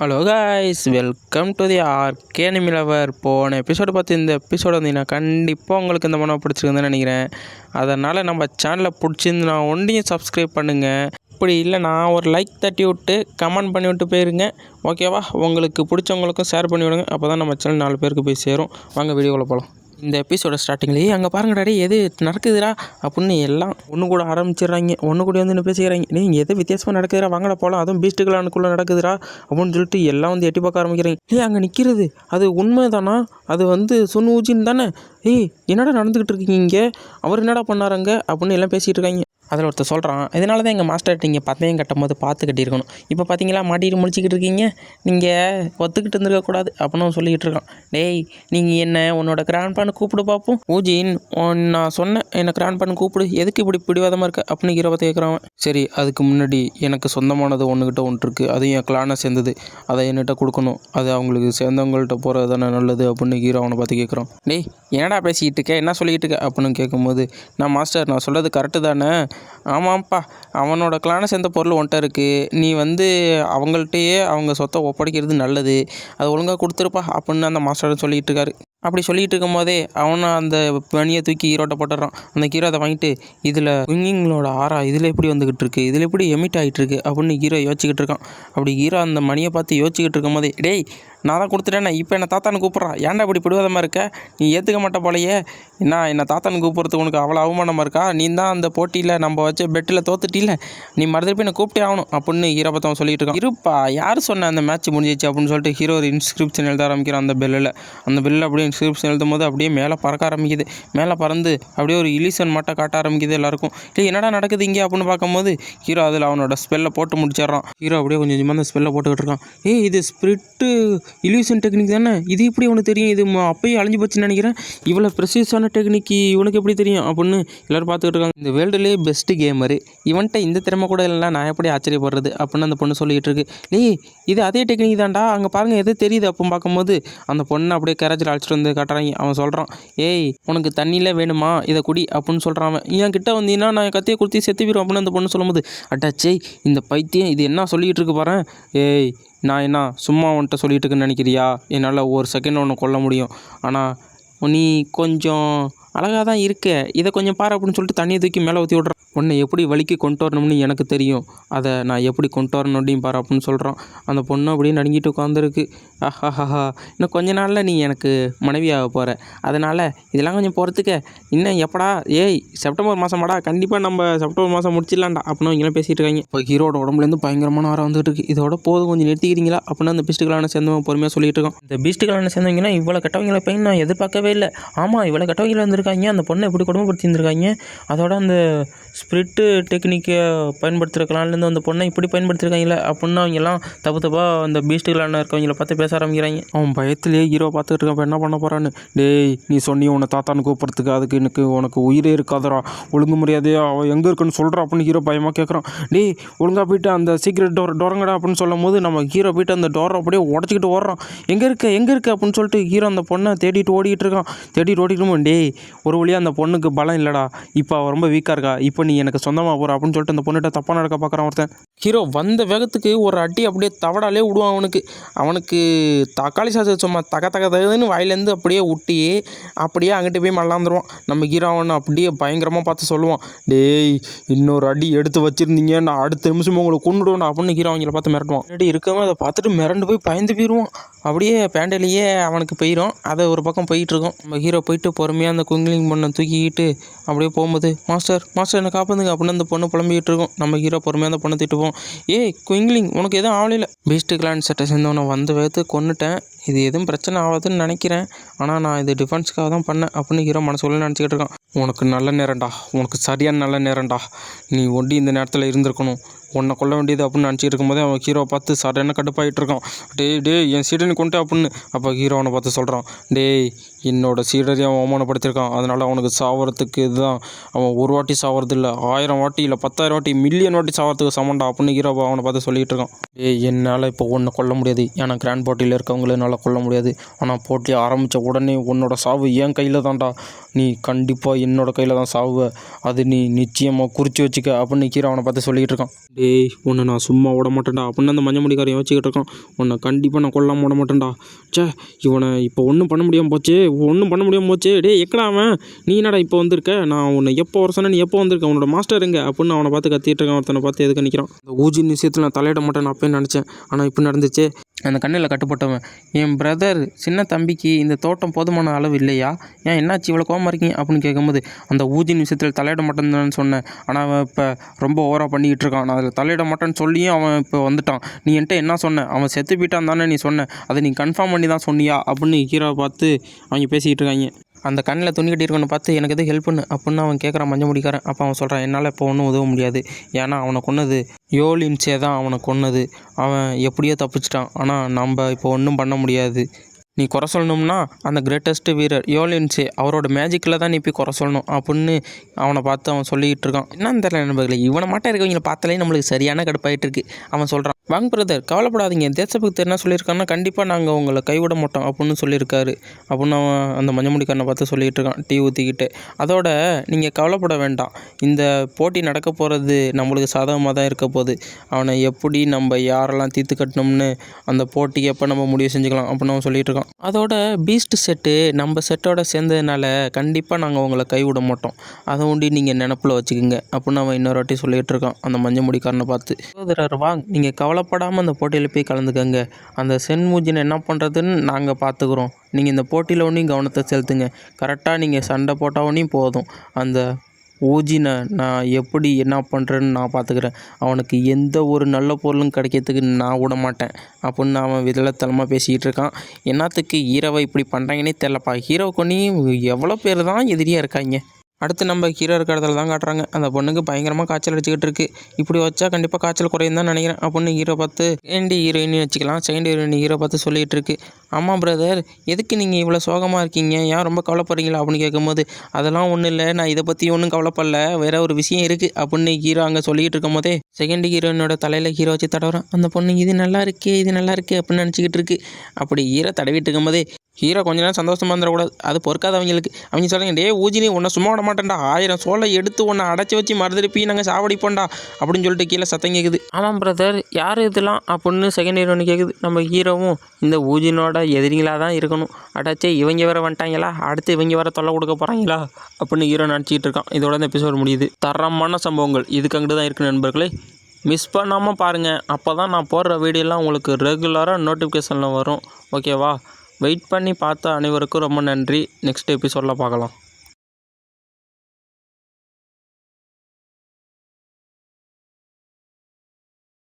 Hello guys welcome to the RK நிமிலவர் போன episode பார்த்து இந்த எபிசோடு வந்தீங்கன்னா கண்டிப்பாக உங்களுக்கு இந்த மனம் பிடிச்சிருக்குன்னு நினைக்கிறேன். அதனால் நம்ம சேனலை பிடிச்சிருந்துனா ஒன்றையும் சப்ஸ்கிரைப் பண்ணுங்கள் இப்படி இல்லைனா ஒரு லைக் தட்டி விட்டு கமெண்ட் பண்ணி விட்டு போயிருங்க. ஓகேவா உங்களுக்கு பிடிச்சவங்களுக்கும் ஷேர் பண்ணி விடுங்க. அப்போ தான் நம்ம சேனல் நாலு பேருக்கு போய் சேரும். வாங்க வீடியோவில் போகலாம் இந்த எபிசோட ஸ்டார்டிங்லேயே அங்கே பாருங்க டாடி எது நடக்குதுடா? அப்படின்னு எல்லாம் ஒன்று கூட ஆரம்பிச்சிடுறாங்க. ஒன்று கூட வந்து பேசிக்கிறாங்க நீ இங்கே எது வித்தியாசமாக நடக்குதுடா? வாங்கடா போகலாம் அதுவும் பீஸ்ட்டுகளானுக்குள்ளே நடக்குதுடா? அப்படின்னு சொல்லிட்டு எல்லாம் வந்து எட்டி பார்க்க ஆரம்பிக்கிறாங்க. ஏய் அங்கே நிற்கிறது அது உண்மை தானா அது வந்து சுன் ஊஜின் தானே? ஏய் என்னடா நடந்துக்கிட்டு இருக்கீங்க அவர் என்னடா பண்ணாருங்க அப்படின்னு எல்லாம் பேசிகிட்டு இருக்காங்க. அதில் ஒருத்தர் சொல்கிறான் இதனால தான் எங்கள் மாஸ்டர் நீங்கள் பந்தயம் கட்டும் போது பார்த்து கட்டியிருக்கணும். இப்போ பார்த்தீங்களா மாட்டிட்டு முடிச்சிக்கிட்டு இருக்கீங்க? நீங்கள் ஒத்துக்கிட்டு இருந்திருக்கக்கூடாது அப்படின்னு சொல்லிக்கிட்டு இருக்கான். டேய் நீங்கள் என்ன உன்னோட கிராண்ட்பான்னு கூப்பிடு பார்ப்போம் ஊஜின் நான் சொன்னேன் என்னை கிராண்ட் கிராண்ட்பான்னு கூப்பிடு. எதுக்கு இப்படி பிடிவாதமாக இருக்க? அப்படின்னு ஹீரோவை கேட்குறான் சரி அதுக்கு முன்னாடி எனக்கு சொந்தமானது ஒன்றுக்கிட்ட ஒன்று இருக்குது அதையும் என் கிளானை சேர்ந்தது. அதை என்கிட்ட கொடுக்கணும். அது அவங்களுக்கு சேர்ந்தவங்கள்ட்ட போகிறது தானே நல்லது அப்படின்னு ஹீரோ அவனை பார்த்து கேட்குறான். டேய் என்னடா பேசிக்கிட்டு இருக்க? என்ன சொல்லிக்கிட்டு இருக்க? அப்படின்னு கேட்கும்போது நான் மாஸ்டர் நான் சொல்கிறது கரெக்டு தானே? ஆமாம்ப்பா அவனோட கிளானை சேர்ந்த பொருள் ஒன்ட்ட இருக்குது நீ வந்து அவங்கள்ட்டயே அவங்க சொத்தை ஒப்படைக்கிறது நல்லது. அது ஒழுங்காக கொடுத்துருப்பா அப்படின்னு அந்த மாஸ்டர் சொல்லிகிட்டு இருக்காரு. அப்படி சொல்லிகிட்டு இருக்கும் போதே அவனை அந்த பனியை தூக்கி ஈரோட்டை போட்டுடுறான். அந்த ஹீரோ அதை வாங்கிட்டு இதில் விங்கிங்களோட ஆறா இதில் எப்படி வந்துக்கிட்டு இருக்கு இதில் எப்படி எமிட் ஆகிட்டு இருக்கு அப்படின்னு ஹீரோ யோசிச்சுக்கிட்டு இருக்கான் அப்படி ஹீரோ அந்த மணியை பார்த்து யோசிச்சுக்கிட்டு இருக்கும் போதே டேய் நான் தான் கொடுத்துட்டேனே இப்போ என்ன தாத்தான்னு கூப்பிட்றான் ஏன்டா இப்படி பிடிவாதமாக இருக்க? நீ ஏற்றுக்க மாட்ட போலையே. என்ன என்னை தாத்தான்னு கூப்பிட்றதுக்கு உனக்கு அவ்வளோ அவமானமாக இருக்கா? நீ தான் அந்த போட்டியில் நம்ம வச்ச பெட்டில் தோத்துட்டில நீ மறுபடியும் என்னை கூப்பிட்டே ஆகணும் அப்படின்னு ஹீரோ பத்தவன் சொல்லிட்டு இருக்கான் இருப்பா யார் சொன்ன அந்த மேட்ச் முடிஞ்சிச்சு? அப்படின்னு சொல்லிட்டு ஹீரோ ஒரு இன்ஸ்கிரிப்ஷன் எழுத ஆரம்பிக்கிறான் அந்த பெல்லில் அந்த பெல்லில் அப்படியே இன்ஸ்கிரிப்ஷன் எழுதும் போது அப்படியே மேலே பறக்க ஆரம்பிக்குது. மேலே பறந்து அப்படியே ஒரு இலிசன் மட்டும் காட்ட ஆரம்பிக்குது எல்லாருக்கும். இல்லை என்னடா நடக்குது இங்கே அப்படின்னு பார்க்கும்போது ஹீரோ அதில் அவனோட ஸ்பெல்லை போட்டு முடிச்சிடுறான். ஹீரோ அப்படியே கொஞ்சம் கொஞ்சமாக அந்த ஸ்பெல்லை போட்டுக்கிட்டு இருக்கான். ஏ இது ஸ்பிரிட்டு இலியூஷன் டெக்னிக் தானே? இது எப்படி உனக்கு தெரியும்? இது ம- அப்பயே அழிஞ்சு போச்சுன்னு நினைக்கிறேன். இவ்வளோ ப்ரெசியஸான டெக்னிக் இவனுக்கு எப்படி தெரியும்? அப்படின்னு எல்லோரும் பார்த்துக்கிட்டு இருக்காங்க. இந்த வேர்ல்டுலேயே பெஸ்ட்டு கேமரு இவன்ட்ட இந்த திறமை கூட இல்லைனா நான் எப்படி ஆச்சரியப்படுறது? அப்படின்னு அந்த பொண்ணு சொல்லிகிட்டு இருக்கு. லேய் இது அதே டெக்னிக் தான்டா. அங்கே பாருங்கள் எது தெரியுது அப்போ பார்க்கும்போது அந்த பொண்ணை அப்படியே கேரேஜில் அழைச்சிட்டு வந்து காட்டுறாங்க. அவன் சொல்கிறான் ஏய் உனக்கு தண்ணியில் வேணுமா? இதை குடி அப்படின்னு சொல்கிறான் அவன். என் கிட்ட வந்தீங்கன்னா நான் கத்தியை கொடுத்து செத்து போயிடும் அப்படின்னு அந்த பொண்ணு சொல்லும்போது அட்டாச்சே இந்த பைத்தியம் இது என்ன சொல்லிகிட்டு இருக்கு பாரு. ஏய் நான் என்ன சும்மா உன்கிட்ட சொல்லிட்டு இருக்குன்னு நினைக்கிறியா? என்னால் ஒரு செகண்ட் ஒன்று கொல்ல முடியும். ஆனால் நீ கொஞ்சம் அழகாக தான் இருக்கே. இதை கொஞ்சம் பாரு அப்படின்னு சொல்லிட்டு தண்ணியை தூக்கி மேலே ஊற்றி விட்றான் உன்னை எப்படி வலிக்கு கொண்டு வரணும்னு எனக்கு தெரியும். அதை நான் எப்படி கொண்டு வரணும் அப்படின்னு பாரு அப்படின்னு சொல்கிறான் அந்த பொண்ணு அப்படியே நடுங்கிட்டு உட்காந்துருக்கு ஆஹாஹா இன்னும் கொஞ்ச நாளில் நீ எனக்கு மனைவியாக போகிற அதனால் இதெல்லாம் கொஞ்சம் போகிறதுக்கு இன்னும் எப்படா? ஏய் செப்டம்பர் மாதமாடா கண்டிப்பாக நம்ம செப்டம்பர் மாதம் முடிச்சிடலாம்டா அப்படின்னு இங்கெல்லாம் பேசிகிட்டு இருக்காங்க. இப்போ ஹீரோட உடம்புலேருந்து பயங்கரமான ஆரம் வந்துட்டு இருக்கு. இதோட போதும் கொஞ்சம் நிறுத்திக்கிறீங்களா? அப்படின்னு அந்த பிஸ்ட்டுகளான சேர்ந்தவன் பொறுமையாக சொல்லிட்டு இருக்கோம் இந்த பிஸ்ட்டுகளான சேர்ந்தவங்கன்னா இவ்வளோ கெட்டவங்களை போய் நான் எதிர்பார்க்கவே இல்லை. ஆமாம் இவ்வளோ கெட்டவங்களை வந்திருக்காங்க. அந்த பொண்ணை எப்படி கொடுமைப்படுத்தி இருந்திருக்காங்க அதோட அந்த ஸ்பிரிட்டு டெக்னிக்கை பயன்படுத்துகிறக்கலாம்லேருந்து அந்த பொண்ணை இப்படி பயன்படுத்திருக்காங்களே அப்படின்னு அவங்க எல்லாம் தப்பு தப்பாக அந்த பீஸ்ட்டுகளான இருக்கவங்கள பார்த்து பேச ஆரம்பிக்கிறாங்க. அவன் பயத்திலேயே ஹீரோ பார்த்துட்டு இருக்கான். இப்போ என்ன பண்ண போகிறான்னு டேய் நீ சொன்னி உன்னை தாத்தான்னு கூப்பிட்றதுக்கு அதுக்கு எனக்கு உனக்கு உயிரே இருக்காதரா ஒழுங்கு மரியாதையா அவள் எங்கே இருக்குன்னு சொல்கிறா அப்படின்னு ஹீரோ பயமாக கேட்குறான் டேய் ஒழுங்கா போயிட்டு அந்த சீக்ரெட் டோர் டோரங்கடா அப்படின்னு சொல்லும் போது நம்ம ஹீரோ போயிட்டு அந்த டோரை அப்படியே உடச்சிக்கிட்டு ஓடுறான். எங்கே இருக்க? எங்கே இருக்க? அப்படின்னு சொல்லிட்டு ஹீரோ அந்த பொண்ணை தேடிட்டு ஓடிக்கிட்டு இருக்கான். தேடிட்டு ஓடிக்கிட்டு டேய் ஒரு வழியாக அந்த பொண்ணுக்கு பலம் இல்லைடா. இப்போ அவள் ரொம்ப வீக்காக இருக்கா. இப்போ நீ எனக்கு சொந்தமாக போகிற அப்படின்னு சொல்லிட்டு அந்த பொண்ணுகிட்ட தப்பாக நடக்க பார்க்குறான் ஒருத்தன். ஹீரோ வந்த வேகத்துக்கு ஒரு அடி அப்படியே தவடாலே விடுவான் அவனுக்கு. அவனுக்கு தக்காளி சாசம் சும்மா தக தக தகுதுன்னு வாயிலேருந்து அப்படியே விட்டி அப்படியே அங்கிட்டு போய் மல்லாந்துருவான். நம்ம ஹீரோ அவனை அப்படியே பயங்கரமாக பார்த்து சொல்லுவான் டேய் இன்னொரு அடி எடுத்து வச்சுருந்தீங்க நான் அடுத்த நிமிஷம் உங்களை கொண்டுடுவேன் அப்படின்னு ஹீரோ அவங்கள பார்த்து மிரட்டுவான். முன்னாடி இருக்கவன் அதை பார்த்துட்டு மிரண்டு போய் பயந்து போயிடுவான். அப்படியே பேண்டையிலேயே அவனுக்கு போயிடும். அதை ஒரு பக்கம் போயிட்டுருக்கோம். நம்ம ஹீரோ போயிட்டு பொறுமையாக அந்த குங்கிலிங் பொண்ணை தூக்கிக்கிட்டு அப்படியே போகும்போது மாஸ்டர் மாஸ்டர் என்னை காப்பாந்துங்க அப்படின்னு அந்த பொண்ணு புலம்பிக்கிட்டு இருக்கோம். நம்ம ஹீரோ பொறுமையாக அந்த பொண்ணை திட்டு போவோம் ஏய் குயிங்லிங் உனக்கு எதுவும் ஆகலையில பீஸ்ட் கிளான் சட்டை சேர்ந்தவனை வந்த வேகத்து கொன்னுட்டேன். இது எதுவும் பிரச்சனை ஆகாதுன்னு நினைக்கிறேன். ஆனால் நான் இது டிஃபென்ஸ்க்காக தான் பண்ணேன் அப்படின்னு ஹீரோ மனசுக்குள்ள நினச்சிக்கிட்டு இருக்கான். உனக்கு நல்ல நேரம்டா. உனக்கு சரியான நல்ல நேரம்டா. நீ ஒண்டி இந்த நேரத்தில் இருந்திருக்கணும். உன்னை கொல்ல வேண்டியது அப்படின்னு நினச்சிட்டு இருக்கும்போதே அவன் ஹீரோவை பார்த்து சரியான கடுப்பாயிட்டு இருக்கான். டேய் டேய் என் சீடனை கொண்டு அப்படின்னு அப்போ ஹீரோ அவனை பார்த்து சொல்கிறான் டேய் என்னோட சீடரை அவன் அவமானப்படுத்தியிருக்கான். அதனால் அவனுக்கு சாவறதுக்கு இதுதான். அவன் ஒரு வாட்டி சாவறது இல்லை. ஆயிரம் வாட்டி இல்லை பத்தாயிரம் வாட்டி மில்லியன் வாட்டி சாவறதுக்கு சமண்டா அப்படின்னு ஹீரோ அவனை பார்த்து சொல்லிட்டு இருக்கான். டேய் என்னால் இப்போ ஒன்றை கொல்ல முடியாது. ஏன்னா கிராண்ட் போட்டியில் இருக்கவங்கள என்னால் கொல்ல முடியாது. ஆனால் போட்டி ஆரம்பித்த உடனே உன்னோட சாவு என் கையில் தான்டா. நீ கண்டிப்பாக என்னோட கையில் தான் சாவுவ. அது நீ நிச்சயமாக குறித்து வச்சுக்க அப்படின்னு நிற்கிற அவனை பார்த்து சொல்லிகிட்டு இருக்கான். டேய் உன்னை நான் சும்மா விட மாட்டேன்டா அப்படின்னு அந்த மஞ்சள் முடிக்காரன் யோசிச்சுக்கிட்டு இருக்கான். உன்னை கண்டிப்பாக நான் கொல்லாமல் விட மாட்டேன்டா. சே இவனை இப்போ ஒன்றும் பண்ண முடியாமல் போச்சு. ஒன்றும் பண்ண முடியாமல் போச்சு. டேய் எக்கடா அவன்? நீ என்னடா இப்போ வந்திருக்க? நான் உன்னை எப்போ வர சொன்னேன் நீ எப்போ வந்திருக்க? உன்னோட மாஸ்டர் எங்க? அப்படின்னு அவனை பார்த்து கத்திட்டு இருக்கான். ஒருத்தனை பார்த்து எதுக்கு நிற்கிறான் அந்த ஊஜி விஷயத்தில் நான் தலையிட மாட்டேன் அப்பயே நினச்சேன். ஆனால் இப்போ நடந்துச்சு. அந்த கண்ணில் கட்டுப்பட்டவன் என் பிரதர் சின்ன தம்பிக்கு இந்த தோட்டம் போதுமான அளவு இல்லையா? ஏன் என்னாச்சு? இவ்வளோ கோவமா இருக்கீங்க அப்படின்னு கேட்கும்போது அந்த ஊஜின் விஷயத்தில் தலையிட மாட்டேன்னு சொன்னேன். ஆனால் அவன் இப்போ ரொம்ப ஓவராக பண்ணிக்கிட்டு இருக்கான். நான் அதில் தலையிட மாட்டேன்னு சொல்லியும் அவன் இப்போ வந்துட்டான். நீ என்கிட்ட என்ன சொன்ன? அவன் செத்து போயிட்டான் தானே நீ சொன்ன. அதை நீ கன்ஃபார்ம் பண்ணி தான் சொன்னியா? அப்படின்னு ஹீரோவை பார்த்து அவங்க பேசிக்கிட்டு இருக்காங்க. அந்த கண்ணில் துணி கட்டியிருக்கணும் பார்த்து எனக்கு எதுவும் ஹெல்ப் பண்ணு? அப்படின்னு அவன் கேட்குறான் மஞ்சள் முடிக்காரன். அப்போ அவன் சொல்கிறான் என்னால் இப்போ ஒன்றும் உதவ முடியாது. ஏன்னா அவனை கொன்னது யோலின்ஸே தான் அவனை கொன்னது. அவன் எப்படியோ தப்பிச்சிட்டான். ஆனால் நம்ம இப்போ ஒன்றும் பண்ண முடியாது. நீ குறை சொல்லணும்னா அந்த கிரேட்டஸ்ட் வீரர் யோலின்சே அவரோட மேஜிக்கில் தான் நீ போய் குறை சொல்லணும் அப்படின்னு அவனை பார்த்து அவன் சொல்லிக்கிட்டு இருக்கான். என்னன்னு தெரியல நண்பர்களே இவனை மாட்டம் இருக்கவங்களை பார்த்தாலே நம்மளுக்கு சரியான கடுப்பாயிட்டு இருக்கு. அவன் சொல்கிறான் வாங்க பிரதர் கவலைப்படாதீங்க தேசபக்தர் என்ன சொல்லியிருக்காங்கன்னா கண்டிப்பாக நாங்கள் உங்களை கைவிட மாட்டோம் அப்படின்னு சொல்லியிருக்காரு. அப்படின்னு அவன் அந்த மஞ்சமுடிக்காரனை பார்த்து சொல்லிகிட்டு இருக்கான் டீ ஊற்றிக்கிட்டு அதோட நீங்கள் கவலைப்பட வேண்டாம். இந்த போட்டி நடக்க போகிறது நம்மளுக்கு சாதகமாக தான் இருக்க போகுது. அவனை எப்படி நம்ம யாரெல்லாம் தீர்த்து கட்டணும்னு அந்த போட்டி எப்போ நம்ம முடிவு செஞ்சுக்கலாம் அப்படின்னு அவன் சொல்லிகிட்டு இருக்கான். அதோட பீஸ்ட் செட்டு நம்ம செட்டோட சேர்ந்ததுனால கண்டிப்பாக நாங்கள் உங்களை கைவிட மாட்டோம். அதை ஒண்டி நீங்கள் நினப்பில் வச்சுக்கோங்க. அப்படின்னு அவன் இன்னொரு வாட்டி சொல்லிட்டு இருக்கான். அந்த மஞ்சள் முடிக்காரனை பார்த்து. சகோதரர் வாங் நீங்கள் கவலைப்படாமல் அந்த போட்டியில் போய் கலந்துக்கங்க. அந்த சென்மூஜினை என்ன பண்ணுறதுன்னு நாங்கள் பார்த்துக்குறோம் நீங்கள் இந்த போட்டியில் ஒன்றையும் கவனத்தை செலுத்துங்க. கரெக்டாக நீங்கள் சண்டை போட்டால் ஒன்றையும் போதும். அந்த ஊஜினை நான் எப்படி என்ன பண்ணுறேன்னு நான் பார்த்துக்கிறேன் அவனுக்கு எந்த ஒரு நல்ல பொருளும் கிடைக்கிறதுக்கு நான் விட மாட்டேன். அப்படின்னு அவன் விதலத்தனமாக பேசிக்கிட்டு இருக்கான். என்னத்துக்கு ஹீரோவை இப்படி பண்ணுறாங்கன்னே தெரிலப்பா ஹீரோ கொன்னியும் எவ்வளோ பேர் தான் எதிரியாக இருக்காங்க. அடுத்து நம்ம ஹீரோ இருக்கிற இடத்துல தான் காட்டுறாங்க. அந்த பொண்ணுக்கு பயங்கரமாக காய்ச்சல் அடிச்சுக்கிட்டு இருக்கு இப்படி வச்சா கண்டிப்பாக காய்ச்சல் குறையும் தான் நினைக்கிறேன். அப்படின்னு ஹீரோ பார்த்து ஏண்டி ஹீரோயின் வச்சுக்கலாம். செகண்ட் ஹீரோயின் ஹீரோ பார்த்து சொல்லிகிட்டு இருக்கு. ஆமாம் பிரதர் எதுக்கு நீங்கள் இவ்வளோ சோகமாக இருக்கீங்க? ஏன் ரொம்ப கவலைப்படுறீங்களா? அப்படின்னு கேட்கும்போது அதெல்லாம் ஒன்றும் இல்லை. நான் இதை பற்றி ஒன்றும் கவலைப்படல. வேற ஒரு விஷயம் இருக்குது அப்படின்னு ஹீரோ அங்கே சொல்லிக்கிட்டு இருக்கும் போதே செகண்ட் ஹீரோயினோட தலையில் ஹீரோ வச்சு தடவுறான். அந்த பொண்ணு இது நல்லா இருக்கே இது நல்லா இருக்கே அப்படின்னு நினச்சிக்கிட்டு இருக்கு. அப்படி ஹீரோ தடவிட்டு இருக்கும்போதே ஹீரோ கொஞ்ச நேரம் சந்தோஷமாக இருந்துடக்கூடாது. அது பொறுக்காதவங்களுக்கு. அவங்க சொல்லுங்க டே ஊஜினி உன்னை சும்மா விட மாட்டேன்டா. ஆயிரம் சோலை எடுத்து உன்னை அடைச்சி வச்சு மறுதிருப்பி நாங்கள் சாவடிப்போண்டா அப்படின்னு சொல்லிட்டு கீழே சத்தம் கேட்குது ஆமாம் பிரதர் யார் இதெல்லாம்? அப்படின்னு செகண்ட் ஹீரோனு கேட்குது நம்ம ஹீரோவும் இந்த ஊஜினோட எதிரிகளாக தான் இருக்கணும். அடைச்சே இவங்க வேற வந்துட்டாங்களா? அடுத்து இவங்க வேற தொல்லை கொடுக்க போகிறாங்களா அப்படின்னு ஹீரோ நினச்சிக்கிட்டு இருக்கான். இதோட இந்த எபிசோடு முடியுது. தரமான சம்பவங்கள். இதுக்கு அங்கிட்டு தான் இருக்கு நண்பர்களே. மிஸ் பண்ணாமல் பாருங்கள் அப்போ தான் நான் போடுற வீடியோலாம் உங்களுக்கு ரெகுலராக நோட்டிஃபிகேஷனில் வரும். ஓகேவா வெயிட் பண்ணி பார்த்த அனைவருக்கும் ரொம்ப நன்றி. நெக்ஸ்ட் எபிசோடில் பார்க்கலாம்.